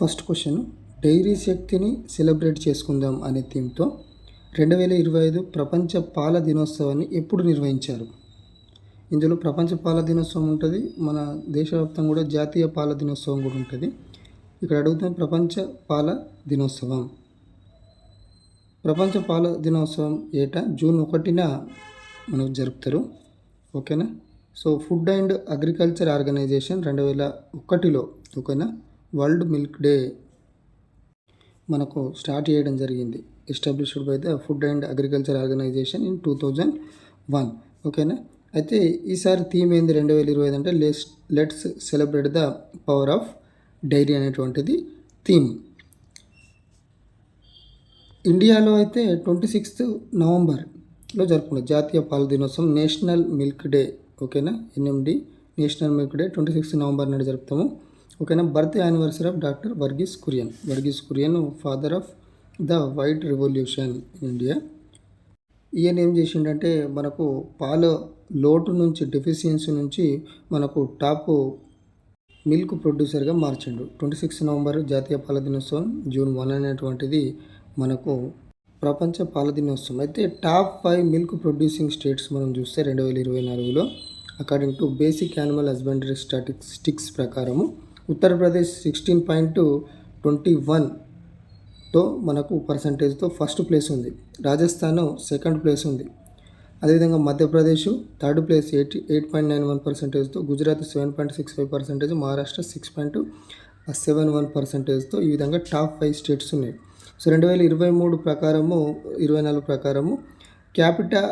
First question dairy శక్తిని celebrate చేసుకుందాం అనే థీమ్తో రెండు వేల ఇరవై ఐదు ప్రపంచ పాల దినోత్సవాన్ని ఎప్పుడు నిర్వహించారు? ఇందులో ప్రపంచ పాల దినోత్సవం ఉంటుంది మన దేశవ్యాప్తంగా కూడా జాతీయ పాల దినోత్సవం కూడా ఉంటుంది. ఇక్కడ అడుగుతున్న ప్రపంచ పాల దినోత్సవం. ప్రపంచ పాల దినోత్సవం ఏటా? జూన్ ఒకటిన మనకు జరుపుతారు. ఓకేనా? So food and agriculture organization రెండు వేల ఒకటిలో ఓకేనా? వరల్డ్ మిల్క్ డే మనకు స్టార్ట్ చేయడం జరిగింది. Established by the food and agriculture organization in two thousand one. ఓకేనా? అయితే ఈసారి థీమ్ ఏంది రెండు వేల ఇరవై ఐదు అంటే less let's celebrate the power of dairy అనేటువంటిది థీమ్. ఇండియాలో అయితే ట్వంటీ సిక్స్త్ నవంబర్లో జరుపుకున్నారు జాతీయ పాల దినోత్సవం నేషనల్ మిల్క్ డే. ఓకేనా? NMD national milk day twenty sixth November నాడు జరుపుతాము. ఓకేనా birth anniversary of doctor Verghese Kurien Verghese Kurien father of the white revolution in India ఈయన ఏం చేసిండంటే మనకు పాల లోటు నుంచి డెఫిషియన్సీ నుంచి మనకు టాప్ మిల్క్ ప్రొడ్యూసర్గా మార్చిండు. ట్వంటీ సిక్స్ నవంబర్ జాతీయ పాల దినోత్సవం జూన్ వన్ అనేటువంటిది మనకు ప్రపంచ పాల దినోత్సవం. అయితే top five milk producing states మనం చూస్తే రెండు వేల ఇరవై నాలుగులో according to basic animal husbandry statistics ప్రకారము ఉత్తరప్రదేశ్ సిక్స్టీన్ పాయింట్ ట్వంటీ వన్తో మనకు పర్సంటేజ్తో ఫస్ట్ ప్లేస్ ఉంది. రాజస్థాన్ సెకండ్ ప్లేస్ ఉంది. అదేవిధంగా Madhya Pradesh third place eight eight point nine one పర్సెంటేజ్తో Gujarat seven point six five percentage Maharashtra six point seven one పర్సెంటేజ్తో ఈ విధంగా top five states ఉన్నాయి. సో రెండు వేల ఇరవై మూడు ప్రకారము ఇరవై నాలుగు ప్రకారము capita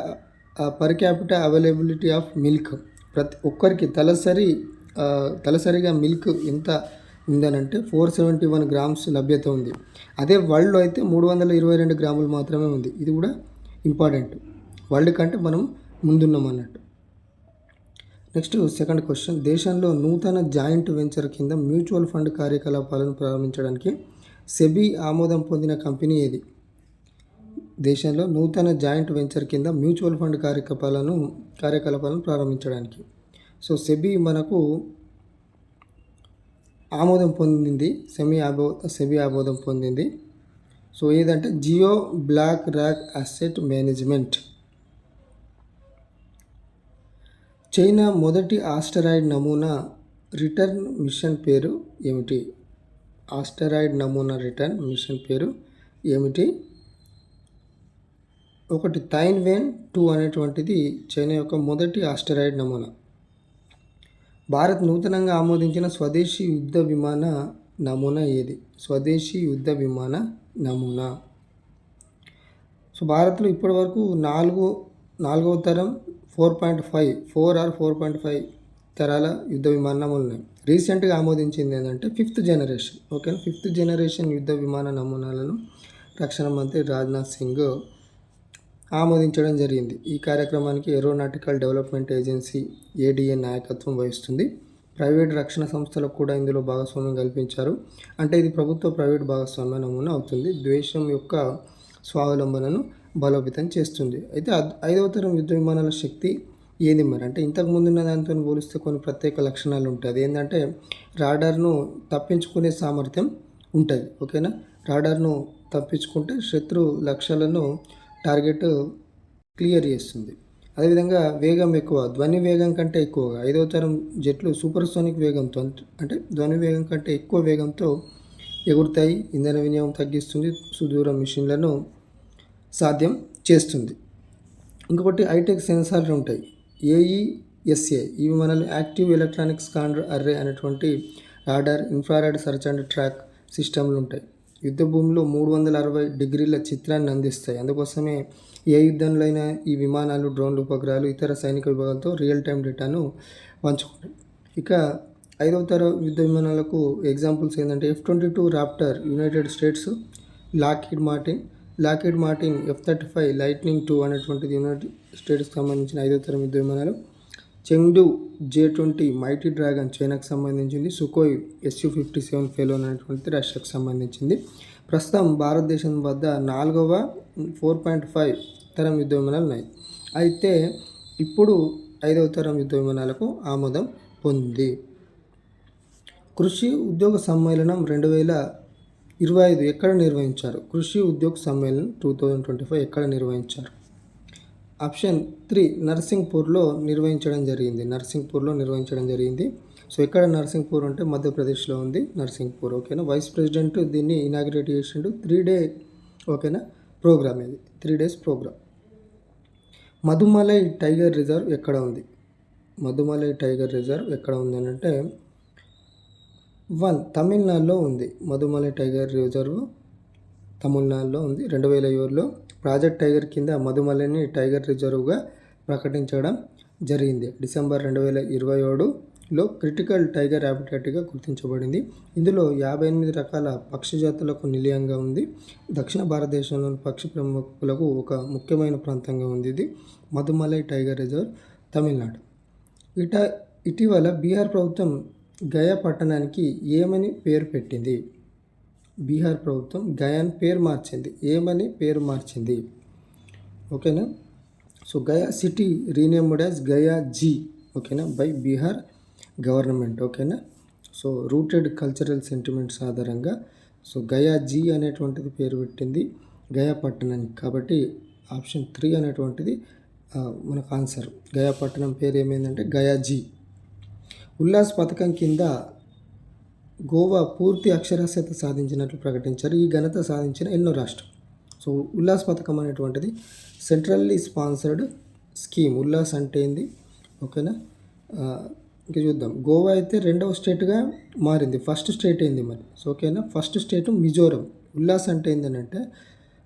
per capita availability of milk ప్రతి ఒక్కరికి తలసరి తలసరిగా మిల్క్ ఎంత ఉందనంటే ఫోర్ సెవెంటీ వన్ గ్రామ్స్ లభ్యత ఉంది. అదే వరల్డ్లో అయితే మూడు వందల ఇరవై రెండు గ్రాములు మాత్రమే ఉంది. ఇది కూడా ఇంపార్టెంట్. వరల్డ్ కంటే మనం ముందున్నాం అన్నట్టు. Next second question. దేశంలో నూతన జాయింట్ వెంచర్ కింద మ్యూచువల్ ఫండ్ కార్యకలాపాలను ప్రారంభించడానికి సెబీ ఆమోదం పొందిన కంపెనీ ఏది? దేశంలో నూతన జాయింట్ వెంచర్ కింద మ్యూచువల్ ఫండ్ కార్యకలాపాలను కార్యకలాపాలను ప్రారంభించడానికి. సో సెబీ మనకు ఆమోదం పొందింది సెమీ ఆబో సెబీ ఆమోదం పొందింది. సో ఏదంటే Jio BlackRock asset management. China మొదటి ఆస్టరాయిడ్ నమూనా రిటర్న్ మిషన్ పేరు ఏమిటి? ఆస్టరాయిడ్ నమూనా రిటర్న్ మిషన్ పేరు ఏమిటి? ఒకటి థైన్వేన్ టూ అనేటువంటిది చైనా యొక్క మొదటి ఆస్టరాయిడ్ నమూనా. భారత్ నూతనంగా ఆమోదించిన స్వదేశీ యుద్ధ విమాన నమూనా ఏది? స్వదేశీ యుద్ధ విమాన నమూనా. సో భారత్లో ఇప్పటివరకు నాలుగు నాలుగవ తరం four point five four or four point five తరాల యుద్ధ విమానాలు ఉన్నాయి. రీసెంట్గా ఆమోదించింది ఏంటంటే ఫిఫ్త్ జనరేషన్ ఓకేనా? ఫిఫ్త్ జనరేషన్ యుద్ధ విమాన నమూనాలను రక్షణ మంత్రి రాజ్నాథ్ సింగ్ ఆమోదించడం జరిగింది. ఈ కార్యక్రమానికి ఏరోనాటికల్ డెవలప్మెంట్ ఏజెన్సీ ఏడిఏ నాయకత్వం వహిస్తుంది. ప్రైవేట్ రక్షణ సంస్థలకు కూడా ఇందులో భాగస్వామ్యం కల్పించారు. అంటే ఇది ప్రభుత్వ ప్రైవేట్ భాగస్వామ్య నమూనా అవుతుంది. ద్వేషం యొక్క స్వావలంబనను బలోపేతం చేస్తుంది. అయితే ఐదవ తరం యుద్ధ విమానాల శక్తి ఏంది మరి? అంటే ఇంతకు ముందున్న దానితో పోలిస్తే కొన్ని ప్రత్యేక లక్షణాలు ఉంటాయి. అది ఏంటంటే రాడార్ను తప్పించుకునే సామర్థ్యం ఉంటుంది. ఓకేనా? రాడార్ను తప్పించుకుంటే శత్రు లక్ష్యాలను టార్గెట్ క్లియర్ చేస్తుంది. అదేవిధంగా వేగం ఎక్కువ ధ్వని వేగం కంటే ఎక్కువగా ఐదవ తరం జెట్లు సూపర్సోనిక్ వేగంతో అంటే ధ్వని వేగం కంటే ఎక్కువ వేగంతో ఎగురుతాయి ఇంధన వినియోగం తగ్గిస్తుంది సుదూర మిషన్లను సాధ్యం చేస్తుంది. ఇంకొకటి హైటెక్ సెన్సార్లు ఉంటాయి. ఏఈఎస్ఏ ఇవి మనల్ని యాక్టివ్ ఎలక్ట్రానిక్ స్కానర్ అర్రే అనేటువంటి radar infrared search and track సిస్టమ్లు ఉంటాయి. యుద్ధ భూమిలో మూడు వందల అరవై డిగ్రీల చిత్రాన్ని అందిస్తాయి. అందుకోసమే ఏ యుద్ధంలో అయినా ఈ విమానాలు డ్రోన్లు ఉపగ్రహాలు ఇతర సైనిక విభాగాలతో రియల్ టైం డేటాను పంచుకుంటాయి. ఇక ఐదవ తర యుద్ధ విమానాలకు ఎగ్జాంపుల్స్ ఏంటంటే F twenty two Raptor United States Lockheed Martin Lockheed Martin F thirty five lightning two అనేటువంటిది యునైటెడ్ స్టేట్స్కి సంబంధించిన ఐదవ తరం యుద్ధ విమానాలు. Chengdu J twenty mighty dragon చైనాకు సంబంధించింది Sukhoi SU fifty seven Felon అనేటువంటిది రష్యాకు సంబంధించింది. ప్రస్తుతం భారతదేశం వద్ద నాలుగవ ఫోర్ పాయింట్ ఫైవ్ తరం యుద్ధ విమానాలు ఉన్నాయి. అయితే ఇప్పుడు ఐదవ తరం యుద్ధ విమానాలకు ఆమోదం పొందింది కృషి ఉద్యోగ సమ్మేళనం రెండు వేల ఇరవై ఐదు ఎక్కడ నిర్వహించారు? కృషి ఉద్యోగ సమ్మేళనం టూ థౌజండ్ ట్వంటీ ఫైవ్ ఎక్కడ నిర్వహించారు? ఆప్షన్ త్రీ నర్సింగ్పూర్లో నిర్వహించడం జరిగింది. నర్సింగ్పూర్లో నిర్వహించడం జరిగింది. సో ఎక్కడ నర్సింగ్పూర్ అంటే మధ్యప్రదేశ్లో ఉంది నర్సింగ్పూర్ ఓకేనా? వైస్ ప్రెసిడెంట్ దీన్ని ఇనాగ్రేట్ చేసిండు. త్రీ డే ఓకేనా? ప్రోగ్రామ్ ఇది. Three days programme Mudumalai tiger reserve ఎక్కడ ఉంది? మధుమలై టైగర్ రిజర్వ్ ఎక్కడ ఉంది అని అంటే వన్ తమిళనాడులో ఉంది. మధుమలై టైగర్ రిజర్వ్ తమిళనాడులో ఉంది. రెండు వేల ఏడులో ప్రాజెక్ట్ టైగర్ కింద మధుమలని టైగర్ రిజర్వ్గా ప్రకటించడం జరిగింది. డిసెంబర్ రెండు వేల ఇరవై ఏడులో క్రిటికల్ టైగర్ హ్యాబిటేట్గా గుర్తించబడింది. ఇందులో యాభై ఎనిమిది రకాల పక్షి జాతులకు నిలయంగా ఉంది. దక్షిణ భారతదేశంలోని పక్షి ప్రముఖులకు ఒక ముఖ్యమైన ప్రాంతంగా ఉంది ఇది మధుమలై టైగర్ రిజర్వ్ తమిళనాడు. ఇట ఇటీవల బీహార్ ప్రభుత్వం గయా పట్టణానికి ఏమని పేరు పెట్టింది? బీహార్ ప్రభుత్వం గయాన్ పేరు మార్చింది. ఏమని పేరు మార్చింది? ఓకేనా? So Gaya city renamed as Gaya ji ఓకేనా బై బీహార్ గవర్నమెంట్ ఓకేనా? సో రూటెడ్ కల్చరల్ సెంటిమెంట్స్ ఆధారంగా సో గయా జీ అనేటువంటిది పేరు పెట్టింది గయా పట్టణానికి కాబట్టి ఆప్షన్ త్రీ అనేటువంటిది మనకు ఆన్సర్. గయా పట్టణం పేరు ఏమైందంటే గయా జీ. ఉల్లాస్ పథకం కింద గోవా పూర్తి అక్షరాస్యత సాధించినట్లు ప్రకటించారు. ఈ ఘనత సాధించిన ఎన్నో రాష్ట్రం సో ఉల్లాస్ పథకం అనేటువంటిది సెంట్రల్లీ స్పాన్సర్డ్ స్కీమ్. ఉల్లాస్ అంటే ఏంది? ఓకేనా? ఇంకా చూద్దాం. గోవా అయితే రెండవ స్టేట్గా మారింది. ఫస్ట్ స్టేట్ ఏంది మరి? సో ఓకేనా? First state Mizoram. ఉల్లాస్ అంటే ఏంటంటే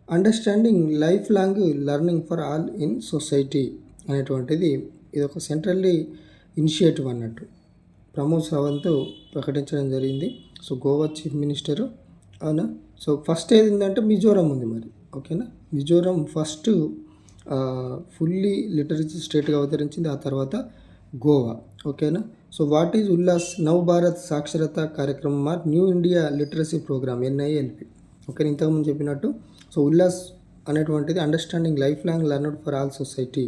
understanding life long learning for all in society అనేటువంటిది. ఇది ఒక సెంట్రల్లీ ఇనిషియేటివ్ అన్నట్టు. ప్రమోద్ సావంత్ ప్రకటించడం జరిగింది. సో గోవా చీఫ్ మినిస్టరు అవునా సో ఫస్ట్ ఏంటంటే మిజోరం ఉంది మరి ఓకేనా? మిజోరం ఫస్ట్ ఫుల్లీ లిటరసీ స్టేట్గా అవతరించింది ఆ తర్వాత గోవా ఓకేనా? So what is Ullas Nav Bharat Saksharta Karyakram or new India literacy programme NILP okay ఇంతకుముందు చెప్పినట్టు సో ఉల్లాస్ అనేటువంటిది understanding life long learner for all society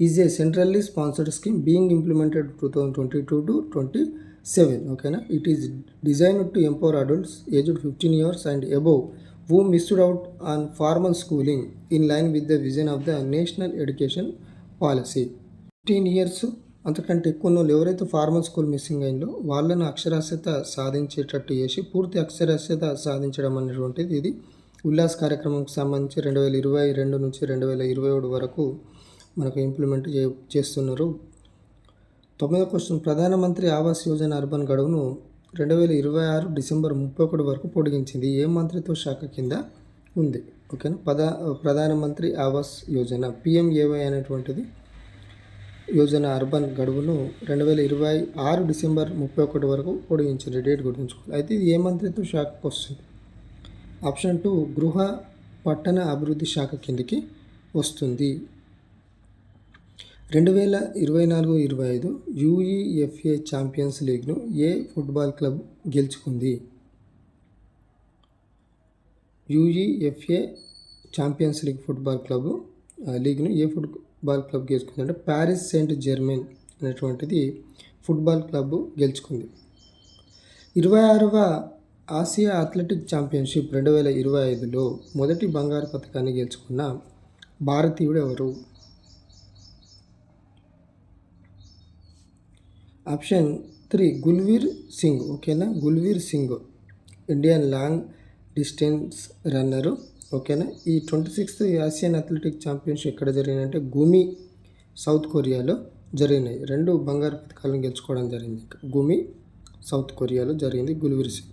is a centrally sponsored scheme being implemented two thousand twenty two to twenty seven ఓకేనా it is designed to empower adults aged fifteen years and above who missed out on formal schooling in line with the vision of the national education policy fifteen years అంతకంటే ఎక్కువ వాళ్ళు ఎవరైతే formal school missing అయిందో వాళ్ళను అక్షరాస్యత సాధించేటట్టు చేసి పూర్తి అక్షరాస్యత సాధించడం అనేటువంటిది ఇది. ఉల్లాస్ కార్యక్రమంకి సంబంధించి రెండు వేల ఇరవై రెండు నుంచి రెండు వేల ఇరవై ఏడు వరకు మనకు ఇంప్లిమెంట్ చే చేస్తున్నారు. తొమ్మిదో క్వశ్చన్ ప్రధానమంత్రి ఆవాస్ యోజన అర్బన్ గడువును రెండు వేల ఇరవై ఆరు డిసెంబర్ ముప్పై ఒకటి వరకు పొడిగించింది. ఏ మంత్రిత్వ శాఖ కింద ఉంది? ఓకేనా? ప్రధా ప్రధానమంత్రి ఆవాస్ యోజన. పిఎంఏవై అనేటువంటిది యోజన అర్బన్ గడువును రెండు వేల ఇరవై ఆరు డిసెంబర్ ముప్పై ఒకటి వరకు పొడిగించింది. డేట్ గుర్తుంచుకోవాలి. అయితే ఇది ఏ మంత్రిత్వ శాఖకు వస్తుంది? ఆప్షన్ టూ గృహ పట్టణ అభివృద్ధి శాఖ కిందికి వస్తుంది. రెండు వేల ఇరవై నాలుగు ఇరవై ఐదు యూఈఎఫ్ఏ ఛాంపియన్స్ లీగ్ను ఏ ఫుట్బాల్ క్లబ్ గెలుచుకుంది? UEFA champions league football club లీగ్ను ఏ ఫుట్బాల్ క్లబ్ గెలుచుకుంది అంటే ప్యారిస్ సెయింట్ జెర్మెన్ అనేటువంటిది ఫుట్బాల్ క్లబ్ గెలుచుకుంది. ఇరవై ఆరవ ఆసియా అథ్లెటిక్ ఛాంపియన్షిప్ రెండు వేల ఇరవై ఐదులో మొదటి బంగారు పథకాన్ని గెలుచుకున్న భారతీయుడు ఎవరు? Option three Gulveer Singh. ఓకేనా? Gulveer Singh. Indian long distance runner. ఓకేనా? ఈ twenty sixth Asian athletic championship ఎక్కడ జరిగినాయంటే గుమి సౌత్ కొరియాలో జరిగినాయి. రెండు బంగారు పథకాలను గెలుచుకోవడం జరిగింది. గుమి సౌత్ కొరియాలో జరిగింది గుల్వీర్ సింగ్.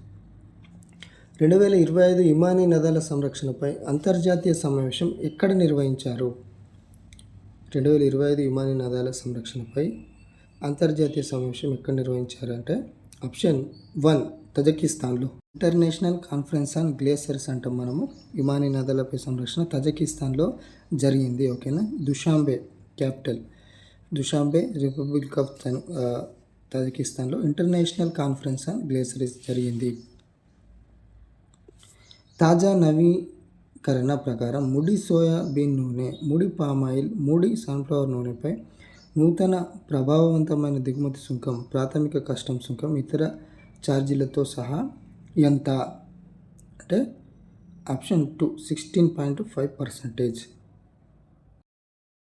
రెండు వేల ఇరవై ఐదు ఇమానీ నదాల సంరక్షణపై అంతర్జాతీయ సమావేశం ఎక్కడ నిర్వహించారు? రెండు వేల ఇరవై ఐదు ఇమానీ నదాల సంరక్షణపై అంతర్జాతీయ సమావేశం ఎక్కడ నిర్వహించారంటే ఆప్షన్ వన్ తజకిస్తాన్లో. ఇంటర్నేషనల్ కాన్ఫరెన్స్ ఆన్ గ్లేసియర్స్ అంటాం మనము. విమాని నదులపై సంరక్షణ తజకిస్తాన్లో జరిగింది ఓకేనా? Dushanbe capital. Dushanbe republic of తను- తజకిస్తాన్లో ఇంటర్నేషనల్ కాన్ఫరెన్స్ ఆన్ గ్లేసియర్స్ జరిగింది. తాజా నవీకరణ ప్రకారం ముడి సోయాబీన్ నూనె ముడి పామాయిల్ ముడి సన్ఫ్లవర్ నూనెపై నూతన ప్రభావవంతమైన దిగుమతి సుంకం ప్రాథమిక కస్టమ్ సుంకం ఇతర ఛార్జీలతో సహా ఎంత? అంటే option two sixteen point five percentage.